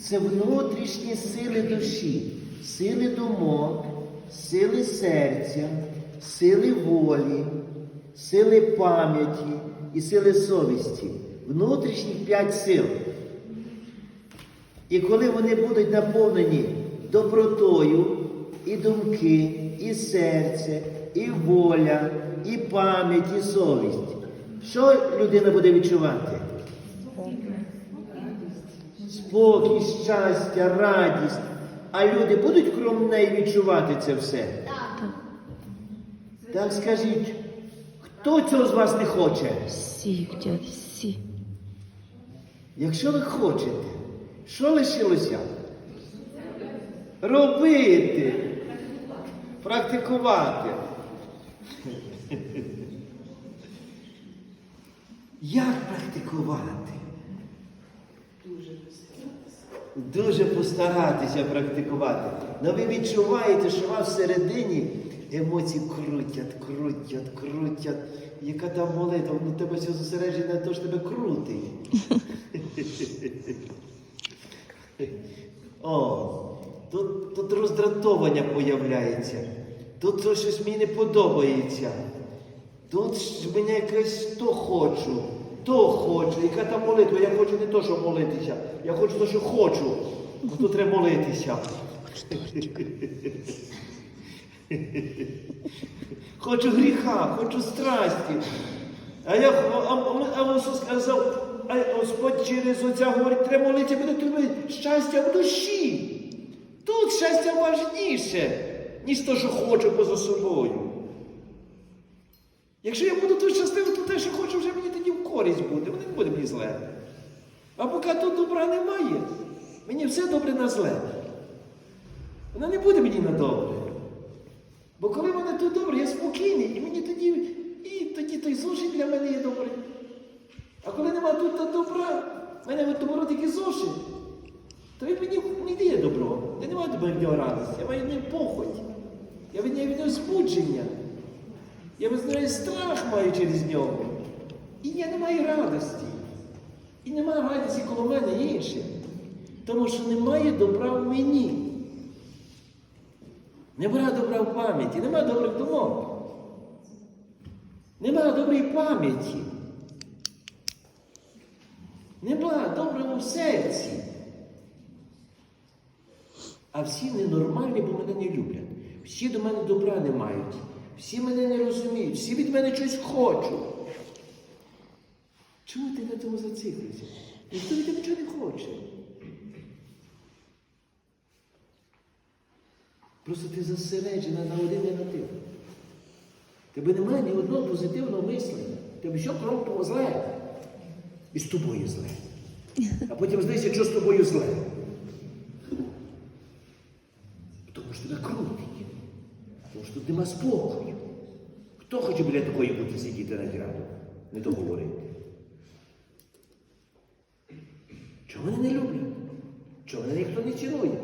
це внутрішні сили душі, сили думок, сили серця, сили волі, сили пам'яті і сили совісті. Внутрішніх п'ять сил. І коли вони будуть наповнені добротою, і думки, і серце, і воля, і пам'ять, і совість, що людина буде відчувати? Спокій, щастя, радість. А люди будуть крім неї відчувати це все? Так скажіть, хто цього з вас не хоче? Всі хотять, всі. Якщо ви хочете, що лишилося? Робити, практикувати. Як практикувати? Дуже постаратися практикувати. Но ви відчуваєте, що вас всередині емоції крутять, крутять, крутять. Яка там молитва, ну тебе все зосередження на те, що тебе крутить. О, тут, тут роздратовання появляється. Тут то щось мені не подобається. Тут ж мене якесь то хочу, то хочу. Яка там молитва? Я хочу не то, що молитися. Я хочу те, що хочу. Тут треба молитися. Хочу гріха, хочу страсті. А я Ісус сказав, а Господь через Отця говорить, треба молитися, буде тобі щастя в душі. Тут щастя важніше, ніж те, що хочу поза собою. Якщо я буду тут щасливий, то те, що хочу, вже мені тоді в користь буде, воно не буде мені зле. А поки тут добра немає, мені все добре на зле. Воно не буде мені на добре. Бо коли мене тут добре, я спокійний, і мені тоді, і тоді той зошит для мене є добрий. А коли нема тут та добра, в мене в тому тільки зошит, то він мені не дає добро. Я не маю до нього радості, я маю від похоть. Я від нього збудження. Я визнаю страх маю через нього. І я не маю радості. І немає радості коло мене інших. Тому що немає добра в мені. Нема добра в пам'яті, нема добрих думок. Нема доброї пам'яті. Нема доброго в серці. А всі ненормальні, бо мене не люблять. Всі до мене добра не мають. Всі мене не розуміють, всі від мене щось хочуть. Чому ти на цьому зациклився? Ніхто від тебе нічого не хоче. Просто ти зосереджена на один негатив. Тебе немає ні одного позитивного мислення. Тебе що крім того зле. І з тобою зле. А потім здається, що з тобою зле. Тому що тебе крутить. Тому що тут нема спокою. Хто хоче біля такої бути сидіти на граду? Не то говорити. Чого вони не люблять? Чого мене ніхто не цінує?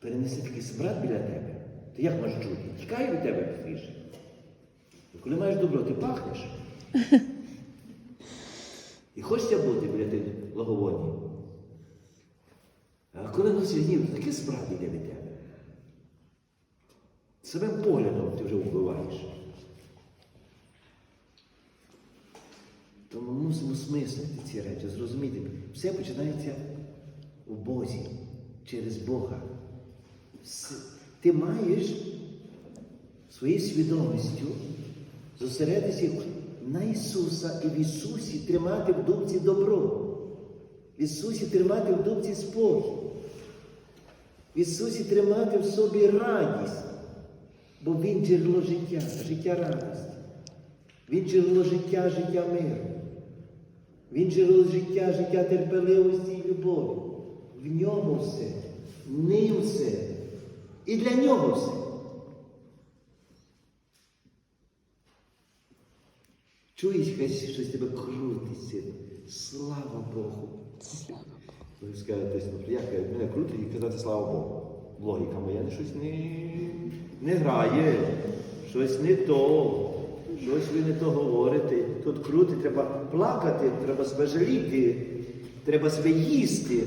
Перенеси такий брат біля тебе, ти як можеш чути? Тікає від тебе быстріше. І коли маєш добро, ти пахнеш. І хочеться бути біля тих благоводнів. А коли носить гнів, то таке справді йде від тебе. Своїм поглядом ти вже вбиваєш. Тому ми мусимо смислити ці речі, зрозуміти. Все починається у Бозі, через Бога. Ти маєш своєю свідомістю зосередитися на Ісуса і в Ісусі тримати в думці добро. В Ісусі тримати в думці спокій. В Ісусі тримати в собі радість. Бо Він джерело життя, життя радості. Він джерело життя, життя миру. Він джерело життя, життя терпеливості і любові. В ньому все, ним все. І для нього все. Чуєш, хай щось тебе крутить сильно. Слава Богу. Ви скажете, ну, як мене крутить і казати слава Богу. Логіка моя щось не, не грає, щось не то, щось ви не то говорите. Тут крути, треба плакати, треба себе жаліти, треба себе їсти.